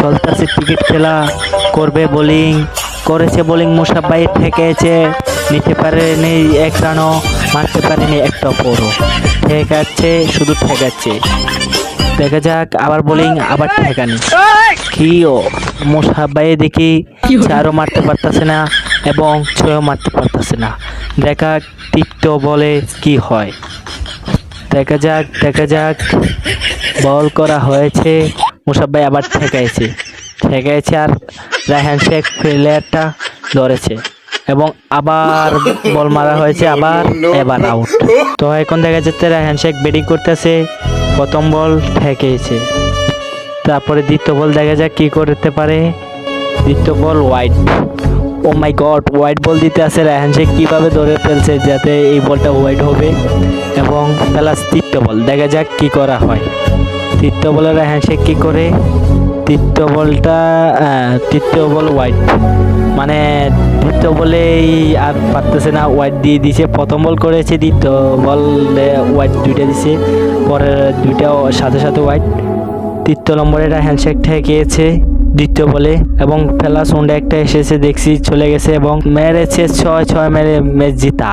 চলতেছে ক্রিকেট খেলা, করবে বোলিং করেছে বোলিং মুসাফাই ঠেকেছে, নিতে পারেনি এক রানও, মারতে পারেনি একটা পরও ঠেকাচ্ছে, শুধু ঠেকাচ্ছে। দেখা যাক, আবার বোলিং আবার ঠেকানি। কি ও মুসাফাই দেখি চারও মারতে পারতেছে না এবং ছয়ও মারতে পারতেছে না। দেখা তৃতীয় বলে কি হয়। দেখা যাক দেখা যাক। বল করা হয়েছে। মুসাফ ভাই আবার ঠেকাইছে। ঠেকাইছে আর রায়হান শেখ প্লেয়ারটা ধরেছে। এবং আবার বল মারা হয়েছে, আবার এবার আউট তো এখন দেখা যাচ্ছে রায়হান শেখ ব্যাটিং করতেছে। প্রথম বল ঠেকেছে তারপরে দ্বিতীয় বল দেখা যাক কি করতে পারে। দ্বিতীয় ball wide oh my god wide ball দিতে আসে রায়হান শেখ। কীভাবে ধরে ফেলছে যাতে এই বলটা হোয়াইট হবে? এবং প্লাস তৃতীয় বল দেখা যাক কি করা হয়। তৃতীয় বলে রায়হান শেখ কী করে? তৃতীয় বলটা তৃতীয় বল হোয়াইট মানে তৃতীয় বলেই আর পারতেছে না হোয়াইট দিয়ে দিছে। প্রথম বল করেছে, দ্বিতীয় বল হোয়াইট দুইটা দিছে। পরের দুইটা সাথে সাথে হোয়াইট তৃতীয় নম্বরে এটা হ্যান্ডশেক ঠেকিয়েছে। দ্বিতীয় বলে এবং ফেলা সুন্ডে একটা এসেছে, দেখছি চলে গেছে এবং মেরেছে ছয় ছয় মেরে ম্যাচ জিতা